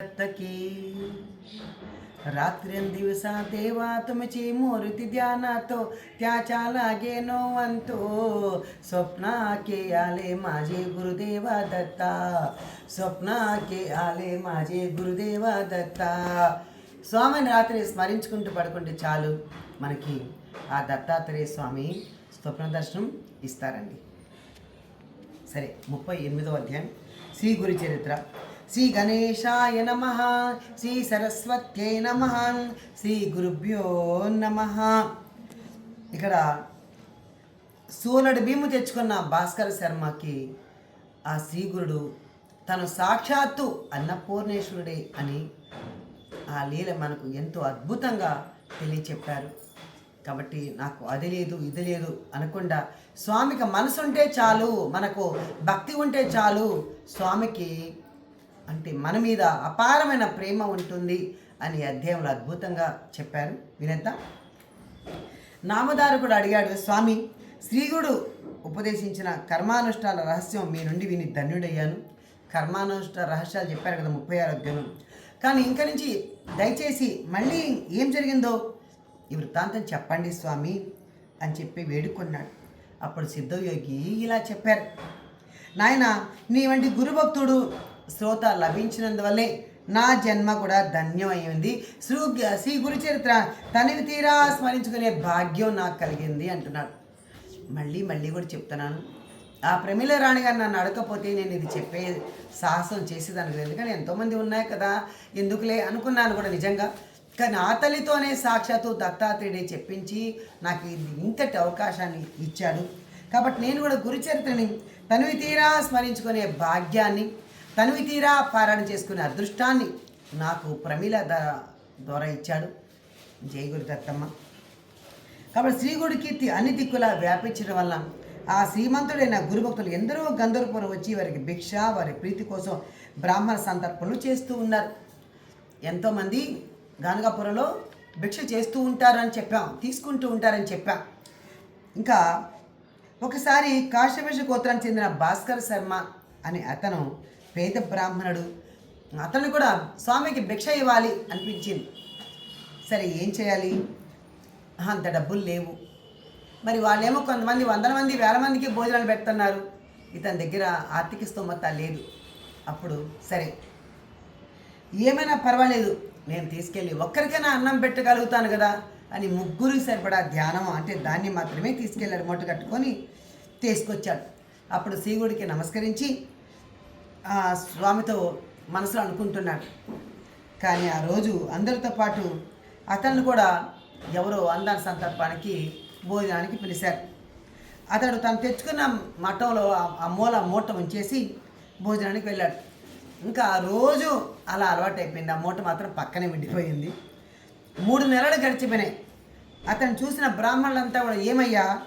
की रात्रंदिवसा देवा तुमची मूर्ती ध्यानातो त्याच्या लागे नोवंतो स्वप्नाके आले माझे गुरुदेवा दत्ता స్వప్నాకే ఆలే మాజే గురుదేవా దత్త స్వామిని రాత్రి స్మరించుకుంటూ పడుకుంటే చాలు మనకి ఆ దత్తాత్రేయ స్వామి స్వప్న దర్శనం ఇస్తారండి సరే ముప్పై ఎనిమిదో అధ్యాయం శ్రీ గురు చరిత్ర శ్రీ గణేశాయ నమ శ్రీ సరస్వత్యై నమ శ్రీ గురుభ్యో నమ. ఇక్కడ సూర్యుడు భీము తెచ్చుకున్న భాస్కర శర్మకి ఆ శ్రీగురుడు తను సాక్షాత్తు అన్నపూర్ణేశ్వరుడే అని ఆ లీల మనకు ఎంతో అద్భుతంగా తెలియచెప్పారు. కాబట్టి నాకు అది లేదు ఇది లేదు అనకుండా స్వామికి మనసు ఉంటే చాలు మనకు భక్తి ఉంటే చాలు స్వామికి అంటే మన మీద అపారమైన ప్రేమ ఉంటుంది అని అధ్యాయంలో అద్భుతంగా చెప్పారు. వినేద్దాం. నామదారకుడు అడిగాడు స్వామి శ్రీగుడు ఉపదేశించిన కర్మానుష్ఠాన రహస్యం మీ నుండి విని ధన్యుడయ్యాను. కర్మానుష్ఠాన రహస్యాలు చెప్పారు కదా ముప్పై ఆరు అధ్యాయం కానీ ఇంక నుంచి దయచేసి మళ్ళీ ఏం జరిగిందో ఈ వృత్తాంతం చెప్పండి స్వామి అని చెప్పి వేడుకున్నాడు. అప్పుడు సిద్ధయోగి ఇలా చెప్పారు నాయన నీ వంటి గురుభక్తుడు శ్రోత లభించినందువల్లే నా జన్మ కూడా ధన్యమైంది. శ్రీ శ్రీ గురుచరిత్ర తనివి తీరా స్మరించుకునే భాగ్యం నాకు కలిగింది అంటున్నాడు. మళ్ళీ మళ్ళీ కూడా చెప్తున్నాను. ఆ ప్రమిళ రాణి గారు నన్ను అడగకపోతే నేను ఇది చెప్పే సాహసం చేసేదానికి లేదు కానీ ఎంతోమంది ఉన్నాయి కదా. ఎందుకులే అనుకున్నాను కూడా నిజంగా. కానీ ఆ తల్లితోనే సాక్షాత్తు దత్తాత్రేయుడే చెప్పించి నాకు ఇది ఇంతటి అవకాశాన్ని ఇచ్చాడు. కాబట్టి నేను కూడా గురుచరిత్రని తనివి తీరా స్మరించుకునే భాగ్యాన్ని తనివి తీరా పారాయణ చేసుకునే అదృష్టాన్ని నాకు ప్రమిళ ద- ద్వారా ఇచ్చాడు. జై గురు దత్తమ్మ. కాబట్టి శ్రీగుడి కీర్తి అన్ని దిక్కులా వ్యాపించడం వల్ల ఆ శ్రీమంతుడైన గురుభక్తులు ఎందరో గంధర్వపురం వచ్చి వారికి భిక్ష వారి ప్రీతి కోసం బ్రాహ్మణ సంతర్పణలు చేస్తూ ఉన్నారు. ఎంతోమంది గానగాపురంలో భిక్ష చేస్తూ ఉంటారని చెప్పాం తీసుకుంటూ ఉంటారని చెప్పాం. ఇంకా ఒకసారి కాశ్యపేష గోత్రానికి చెందిన భాస్కర్ శర్మ అనే అతను పేద బ్రాహ్మణుడు. అతను కూడా స్వామికి భిక్ష ఇవ్వాలి అనిపించింది. సరే ఏం చేయాలి? అంత డబ్బులు లేవు. మరి వాళ్ళేమో కొంతమంది వందల మంది వేల మందికి భోజనాలు పెడుతున్నారు. ఇతని దగ్గర ఆర్థిక స్తోమత లేదు. అప్పుడు సరే ఏమైనా పర్వాలేదు నేను తీసుకెళ్ళి ఒక్కరికైనా అన్నం పెట్టగలుగుతాను కదా అని ముగ్గురికి సరిపడా ధ్యానం అంటే దాన్ని మాత్రమే తీసుకెళ్ళాడు. మూట కట్టుకొని తీసుకొచ్చాడు. అప్పుడు శ్రీగుడికి నమస్కరించి స్వామితో మనసులో అనుకుంటున్నాడు. కానీ ఆ రోజు అందరితో పాటు అతన్ని కూడా ఎవరో అందాల సందర్భానికి భోజనానికి పిలిచారు. అతడు తను తెచ్చుకున్న మఠంలో ఆ- మూల మూట ఉంచేసి భోజనానికి వెళ్ళాడు. ఇంకా ఆ రోజు అలా అలవాటైపోయింది. ఆ మూట మాత్రం పక్కనే విండిపోయింది మూడు నెలలు గడిచిపోయినాయి. అతను చూసిన బ్రాహ్మణులంతా కూడా ఏమయ్యా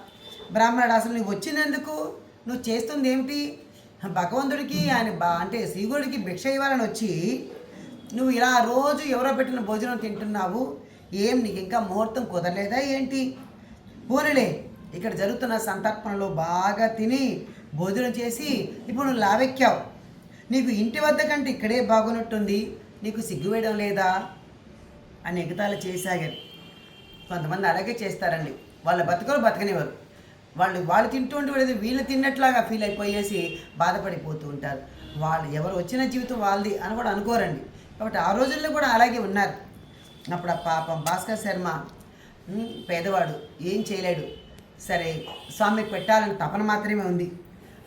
బ్రాహ్మణుడు అసలు నువ్వు వచ్చినందుకు నువ్వు చేస్తుంది ఏమిటి భగవంతుడికి ఆయన బా అంటే శ్రీగుడికి భిక్ష ఇవ్వాలని వచ్చి నువ్వు ఇలా రోజు ఎవరో పెట్టిన భోజనం తింటున్నావు ఏం నీకు ఇంకా ముహూర్తం కుదరలేదా ఏంటి? పోనీలే ఇక్కడ జరుగుతున్న సంతర్పణలో బాగా తిని భోజనం చేసి ఇప్పుడు నువ్వు లావెక్కావు. నీకు ఇంటి వద్ద కంటే ఇక్కడే బాగున్నట్టుంది నీకు సిగ్గు వేయడం లేదా? అని ఎగతాళి చేసాగారు కొంతమంది అలాగే చేస్తారండి. వాళ్ళ బతుకలు బతకనివ్వరు. వాళ్ళు వాళ్ళు తింటూ ఉంటే వీళ్ళు తిన్నట్లాగా ఫీల్ అయిపోయేసి బాధపడిపోతూ ఉంటారు. వాళ్ళు ఎవరు వచ్చిన జీవితం వాళ్ళది అని కూడా అనుకోరండి. కాబట్టి ఆ రోజుల్లో కూడా అలాగే ఉన్నారు. అప్పుడు ఆ పాపం భాస్కర్ శర్మ పేదవాడు ఏం చేయలేడు. సరే స్వామికి పెట్టాలని తపన మాత్రమే ఉంది.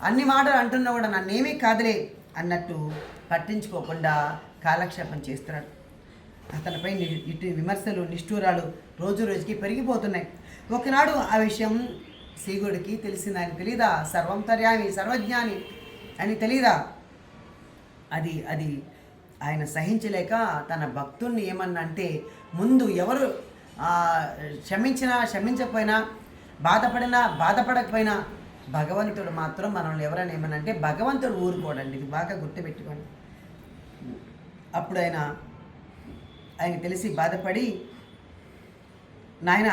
అన్ని మాటలు అంటున్నా కూడా నన్నేమీ కాదులే అన్నట్టు పట్టించుకోకుండా కాలక్షేపం చేస్తున్నాడు. అతనిపై ఇటు విమర్శలు నిష్ఠూరాలు రోజు రోజుకి పెరిగిపోతున్నాయి. ఒకనాడు ఆ విషయం శ్రీగుడికి తెలిసింది ఆయన తెలీదా సర్వంతర్యామి సర్వజ్ఞాని అని తెలీదా? అది అది ఆయన సహించలేక తన భక్తుణ్ణి ఏమన్నా అంటే ముందు ఎవరు క్షమించినా క్షమించకపోయినా బాధపడినా బాధపడకపోయినా భగవంతుడు మాత్రం మనల్ని ఎవరైనా ఏమన్నా అంటే భగవంతుడు ఊరుకోడండి. ఇది బాగా గుర్తుపెట్టుకోండి. అప్పుడు ఆయన ఆయన తెలిసి బాధపడి నాయన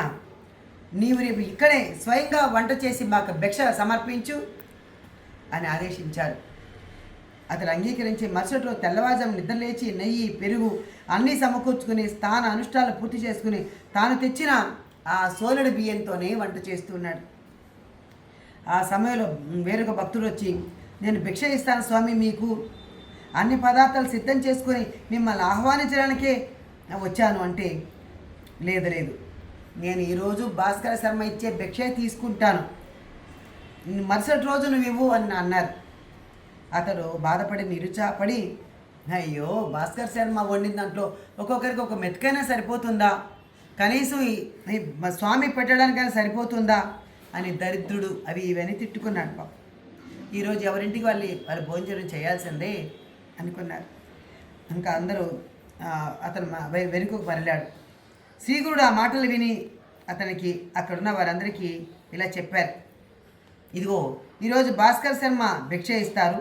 నీవు రేపు ఇక్కడే స్వయంగా వంట చేసి మాకు భిక్ష సమర్పించు అని ఆదేశించారు అతడు అంగీకరించి మరుసటి రోజు తెల్లవారుజాము నిద్రలేచి నెయ్యి పెరుగు అన్నీ సమకూర్చుకుని స్థాన అనుష్ఠాలు పూర్తి చేసుకుని తాను తెచ్చిన ఆ సోలెడు బియ్యంతోనే వంట చేస్తున్నాడు. ఆ సమయంలో వేరొక భక్తుడు వచ్చి నేను భిక్ష ఇస్తాను స్వామి మీకు. అన్ని పదార్థాలు సిద్ధం చేసుకొని మిమ్మల్ని ఆహ్వానించడానికే వచ్చాను అంటే లేదు లేదు. నేను ఈరోజు భాస్కర శర్మ ఇచ్చే భిక్ష తీసుకుంటాను. మరుసటి రోజు నువ్వు ఇవ్వు అని అన్నారు. అతడు బాధపడి నిరుచాపడి అయ్యో భాస్కర్ శర్మ వండిన దాంట్లో ఒక్కొక్కరికి ఒక మెతుకైనా సరిపోతుందా? కనీసం ఈ- స్వామి పెట్టడానికైనా సరిపోతుందా? అని దరిద్రుడు అవి ఇవన్నీ తిట్టుకున్నాడు పాపం. ఈరోజు ఎవరింటికి వాళ్ళు వాళ్ళు భోజనం చేయాల్సిందే? అనుకున్నారు. ఇంకా అందరూ అతను వెనుకకు మరలాడు శ్రీగురుడు ఆ మాటలు విని అతనికి అక్కడున్న వారందరికీ ఇలా చెప్పారు. ఇదిగో ఈరోజు భాస్కర్ శర్మ భిక్ష ఇస్తారు.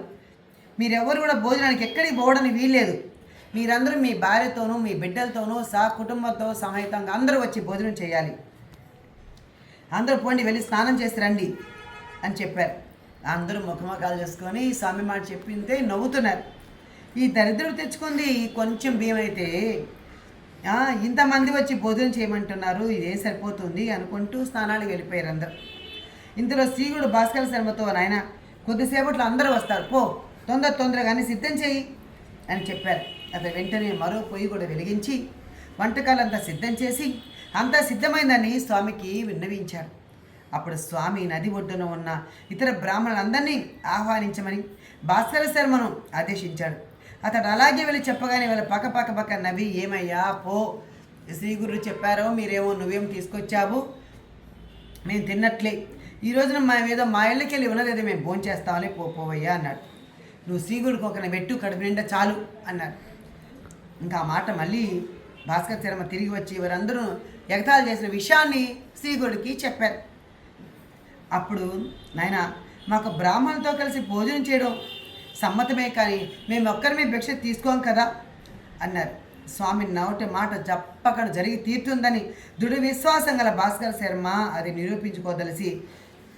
మీరెవ్వరు కూడా భోజనానికి ఎక్కడికి పోవడానికి వీల్లేదు. మీరందరూ మీ భార్యతోనూ మీ బిడ్డలతోనూ సహ కుటుంబంతో సహాయతంగా అందరూ వచ్చి భోజనం చేయాలి. అందరూ పోండి వెళ్ళి స్నానం చేసి రండి అని చెప్పారు. అందరూ ముఖముఖాలు చేసుకొని స్వామి మాట చెప్పిందే నవ్వుతున్నారు. ఈ దరిద్రం తెచ్చుకుంది కొంచెం బియ్యం అయితే ఇంతమంది వచ్చి భోజనం చేయమంటున్నారు ఇదే సరిపోతుంది అనుకుంటూ స్నానాలు వెళ్ళిపోయారు అందరు. ఇందులో శ్రీగుడు భాస్కర శర్మతో నాయన కొద్దిసేపట్లో అందరూ వస్తారు పో తొందర తొందరగానే సిద్ధం చేయి అని చెప్పారు. అతను వెంటనే మరో పొయ్యి కూడా వెలిగించి వంటకాలంతా సిద్ధం చేసి అంతా సిద్ధమైందని స్వామికి విన్నవించారు. అప్పుడు స్వామి నది ఒడ్డున ఉన్న ఇతర బ్రాహ్మణులందరినీ ఆహ్వానించమని భాస్కర శర్మను ఆదేశించాడు. అతడు అలాగే వెళ్ళి చెప్పగానే వాళ్ళ పక్క పక్క పక్క నవ్వి ఏమయ్యా పో. శ్రీ గురు చెప్పారో మీరేమో నువ్వేం తీసుకొచ్చావు? మేము తిన్నట్లే. ఈ రోజున మా ఏదో మా ఇళ్ళకి వెళ్ళి ఉన్నదేదో మేము భోంచేస్తామని పోపోవయ్యా పో పోవయ్యా అన్నాడు. నువ్వు శ్రీగుడికి ఒక పెట్టు కడుపు నిండా చాలు అన్నాడు. ఇంకా ఆ మాట మళ్ళీ భాస్కర్ శర్మ తిరిగి వచ్చి వారందరూ ఎగతాలు చేసిన విషయాన్ని శ్రీగుడికి చెప్పారు. అప్పుడు నాయన మాకు బ్రాహ్మణులతో కలిసి భోజనం చేయడం సమ్మతమే కానీ మేము ఒక్కరిమే భిక్ష తీసుకోం కదా అన్నారు. స్వామి నవటి మాట జప్పకడ జరిగి తీరుతుందని దృఢ విశ్వాసం గల భాస్కర్ శర్మ అది నిరూపించుకోదలిసి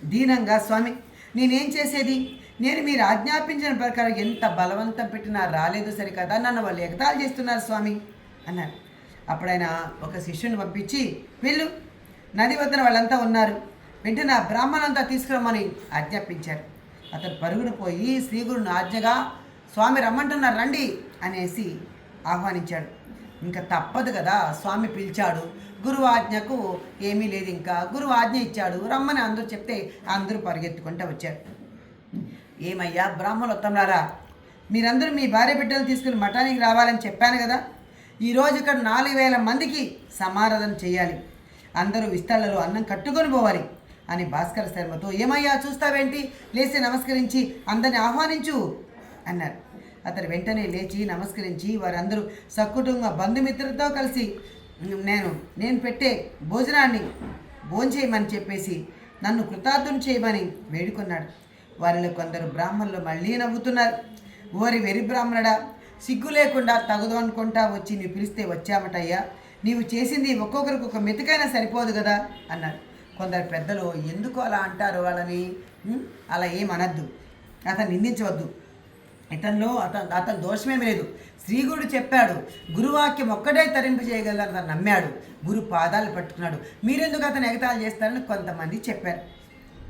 దీనంగా స్వామి నేనేం చేసేది? నేను మీరు ఆజ్ఞాపించిన ప్రకారం ఎంత బలవంతం పెట్టినా రాలేదు సరికదా? నన్ను వాళ్ళు ఎగతాళి చేస్తున్నారు స్వామి అన్నారు. అప్పుడైనా ఒక శిష్యుని పంపించి వెళ్ళు నది వద్దన వాళ్ళంతా ఉన్నారు. వెంటనే ఆ బ్రాహ్మణంతా తీసుకురమ్మని ఆజ్ఞాపించారు. అతడు పరుగున పోయి శ్రీగురుని ఆజ్ఞగా స్వామి రమ్మంటున్నారు రండి అనేసి ఆహ్వానించాడు. ఇంకా తప్పదు కదా స్వామి పిలిచాడు. గురువు ఆజ్ఞకు ఏమీ లేదు ఇంకా. గురువు ఆజ్ఞ ఇచ్చాడు. రమ్మని అందరూ చెప్తే అందరూ పరిగెత్తుకుంటూ వచ్చారు. ఏమయ్యా బ్రాహ్మణోత్తములారా మీరందరూ మీ భార్య బిడ్డలు తీసుకుని మఠానికి రావాలని చెప్పాను కదా. ఈరోజు ఇక్కడ నాలుగు వేల మందికి సమారాధన చేయాలి. అందరూ విస్తళ్ళలో అన్నం కట్టుకొని పోవాలి. అని భాస్కర శర్మతో ఏమయ్యా చూస్తావేంటి? లేచి నమస్కరించి అందరిని ఆహ్వానించు అన్నారు. అతను వెంటనే లేచి నమస్కరించి వారందరూ సకుటుంబ బంధుమిత్రులతో కలిసి నేను నేను పెట్టే భోజనాన్ని భోంచేయమని చెప్పేసి నన్ను కృతార్థం చేయమని వేడుకున్నాడు. వారిలో కొందరు బ్రాహ్మణులు మళ్ళీ నవ్వుతున్నారు. ఓరి వెరి బ్రాహ్మణుడా సిగ్గు లేకుండా తగదు అనుకుంటా వచ్చి నీవు పిలిస్తే వచ్చామటయ్యా. నీవు చేసింది ఒక్కొక్కరికి ఒక మెతుకైనా సరిపోదు కదా అన్నారు. కొందరు పెద్దలు ఎందుకు అలా అంటారు వాళ్ళని? అలా ఏమనద్దు అతను నిందించవద్దు. ఇతనిలో అతను అతని దోషమేమి లేదు. శ్రీగుడు చెప్పాడు గురువాక్యం ఒక్కటే తరింపు చేయగలరు అతను నమ్మాడు. గురు పాదాలు పట్టుకున్నాడు. మీరెందుకు అతను ఎగతాలు చేస్తారని కొంతమంది చెప్పారు.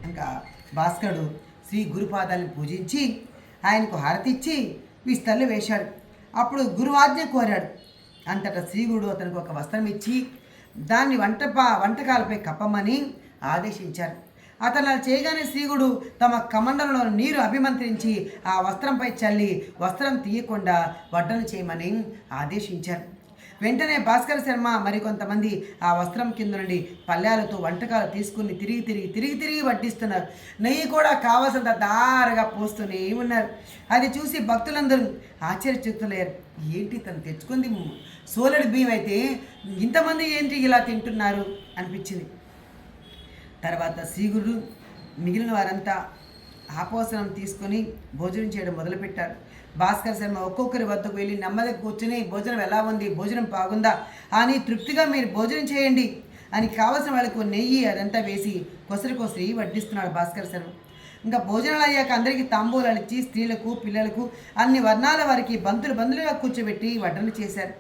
ఇంకా భాస్కరుడు శ్రీ గురుపాదాలను పూజించి ఆయనకు హారతిచ్చి విస్తళ్ళు వేశాడు. అప్పుడు గురువాజ్ఞ కోరాడు. అంతటా శ్రీగుడు అతనికి ఒక వస్త్రం ఇచ్చి దాన్ని వంట వంటకాలపై కప్పమని ఆదేశించారు. అతను అలా చేయగానే శ్రీగుడు తమ కమండంలో నీరు అభిమంత్రించి ఆ వస్త్రంపై చల్లి వస్త్రం తీయకుండా వడ్డన చేయమని ఆదేశించారు. వెంటనే భాస్కర శర్మ మరికొంతమంది ఆ వస్త్రం కింద నుండి పల్లెలతో వంటకాలు తీసుకుని తిరిగి తిరిగి తిరిగి తిరిగి పట్టిస్తున్నారు నెయ్యి కూడా కావలసినంత దారగా పోస్తూనే ఉన్నారు. అది చూసి భక్తులందరూ ఆశ్చర్యచిత్తులయ్యారు ఏంటి తను తెచ్చుకుంది సోలెడు బియ్యం అయితే ఇంతమంది ఏంటి ఇలా తింటున్నారు? అనిపించింది. తర్వాత శ్రీగురుడు మిగిలిన వారంతా ఆపోసనం తీసుకొని భోజనం చేయడం మొదలుపెట్టారు. భాస్కర్ శర్మ ఒక్కొక్కరి వద్దకు వెళ్ళి నెమ్మది కూర్చుని భోజనం ఎలా ఉంది? భోజనం బాగుందా? అని తృప్తిగా మీరు భోజనం చేయండి అని కావలసిన వాళ్ళకు నెయ్యి అదంతా వేసి కొసరి కొసరి వడ్డిస్తున్నాడు భాస్కర్ శర్మ. ఇంకా భోజనాలు అయ్యాక అందరికీ తాంబూలాలు ఇచ్చి స్త్రీలకు పిల్లలకు అన్ని వర్ణాల వారికి బంతులు బంతులుగా కూర్చోబెట్టి వడ్డలు చేశారు.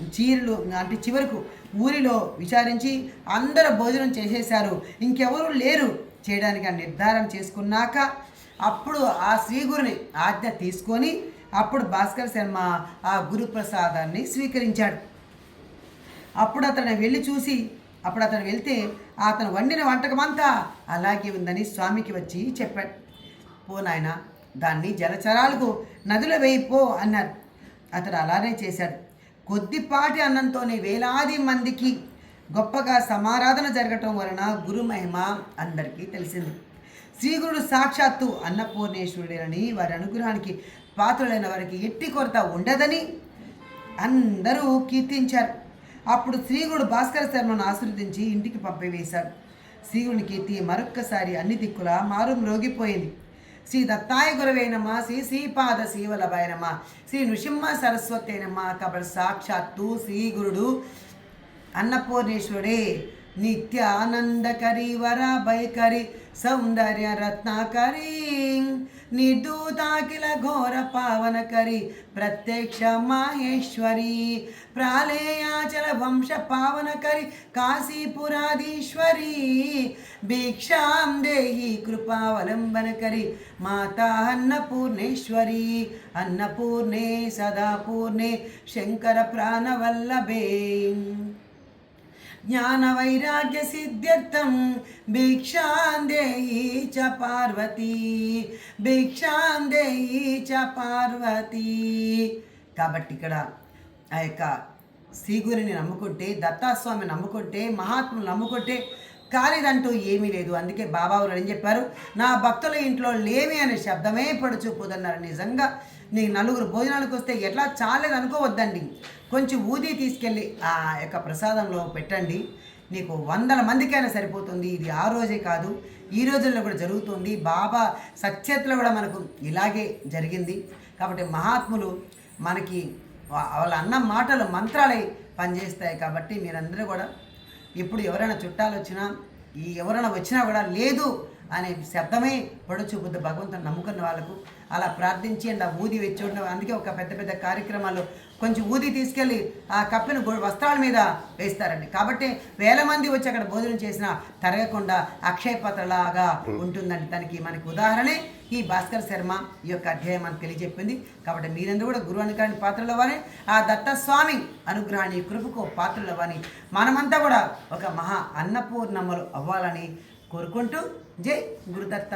చీరలు అంటే చివరకు ఊరిలో విచారించి అందరూ భోజనం చేసేశారు. ఇంకెవరు లేరు. చేయడానికి ఆ నిర్ధారణ చేసుకున్నాక అప్పుడు ఆ శ్రీగురుని ఆజ్ఞ తీసుకొని అప్పుడు భాస్కర్ శర్మ ఆ గురుప్రసాదాన్ని స్వీకరించాడు. అప్పుడు అతను వెళ్ళి చూసి అప్పుడు అతను వెళ్తే అతను వండిన వంటకమంతా అలాగే ఉందని స్వామికి వచ్చి చెప్పాడు. పో నాయన దాన్ని జలచరాలకు నదిలో వేయిపో అన్నారు. అతడు అలానే చేశాడు. కొద్దిపాటి అన్నంతోనే వేలాది మందికి గొప్పగా సమారాధన జరగటం వలన గురు మహిమ అందరికీ తెలిసింది. శ్రీగురుడు సాక్షాత్తు అన్నపూర్ణేశ్వరుడేనని వారి అనుగ్రహానికి పాత్రులైన వారికి ఎట్టి కొరత ఉండదని అందరూ కీర్తించారు. అప్పుడు శ్రీగుడు భాస్కర శర్మను ఆశీర్వదించి ఇంటికి పంపివేశాడు. శ్రీగుడిని కీర్తి మరొక్కసారి అన్ని దిక్కులా మారు మ్రోగిపోయింది శ్రీ దత్తాయ గురవేనమ్మ శ్రీ శ్రీపాద శివలభాయనమ్మ శ్రీ నృసింహ సరస్వతేనమ్మ కాబట్టి సాక్షాత్తు శ్రీగురుడు అన్నపూర్ణేశ్వరుడే నిత్యానందకరి వరాభయకరి సౌందర్య రత్నాకరి నిర్దూతాకిల ఘోర పావనకరి ప్రత్యక్ష మాహేశ్వరి ప్రాళేయాచల వంశ పావనకరి కాశీపురాధీశ్వరి భిక్షాం దేహి కృపావలంబనకరి మాతా అన్నపూర్ణేశ్వరి అన్నపూర్ణే సదాపూర్ణే శంకర ప్రాణవల్లభే. జ్ఞానవైరాగ్య సిద్ధ్యర్థం. భిక్షాందేయి చ పార్వతీ. భిక్షాందేయి చ పార్వతీ. కాబట్టి ఇక్కడ ఆ యొక్క శ్రీగురిని నమ్ముకుంటే దత్తాస్వామి నమ్ముకుంటే మహాత్ములు నమ్ముకుంటే కాలేదంటూ ఏమీ లేదు. అందుకే బాబావారు ఏం చెప్పారు? నా భక్తుల ఇంట్లో లేమి అనే శబ్దమే పడుచూపుదన్నారు. నిజంగా నీ నలుగురు భోజనాలకు వస్తే ఎట్లా చాలేదు అనుకోవద్దండి కొంచెం ఊది తీసుకెళ్ళి ఆ యొక్క ప్రసాదంలో పెట్టండి. నీకు వందల మందికైనా సరిపోతుంది. ఇది ఆ రోజే కాదు ఈ రోజుల్లో కూడా జరుగుతుంది. బాబా సత్యతలో కూడా మనకు ఇలాగే జరిగింది. కాబట్టి మహాత్ములు మనకి వాళ్ళ అన్న మాటలు మంత్రాలై పనిచేస్తాయి కాబట్టి మీరందరూ కూడా ఇప్పుడు ఎవరైనా చుట్టాలు వచ్చినా ఈ ఎవరైనా వచ్చినా కూడా లేదు అనే శబ్దమే పొడచూపుద్దు. భగవంతుని నమ్ముకున్న వాళ్ళకు అలా ప్రార్థించి అండ్ ఆ ఊది వెచ్చి ఉండడం అందుకే ఒక పెద్ద పెద్ద కార్యక్రమాలు కొంచెం ఊది తీసుకెళ్ళి ఆ కప్పిన గో- వస్త్రాల మీద వేస్తారండి. కాబట్టి వేల మంది వచ్చి అక్కడ భోజనం చేసినా తరగకుండా అక్షయ పత్రలాగా ఉంటుందండి. దానికి మనకి ఉదాహరణే ఈ భాస్కర్ శర్మ ఈ యొక్క అధ్యాయం మనకు తెలియజెప్పింది. కాబట్టి మీరందరూ కూడా గురువు అనుగ్రహాన్ని పాత్రలు అవ్వాలి ఆ దత్తస్వామి అనుగ్రహాన్ని కృపకు పాత్రలు అవ్వని మనమంతా కూడా ఒక మహా అన్నపూర్ణమ్మలు అవ్వాలని కోరుకుంటూ జై గురుదత్త.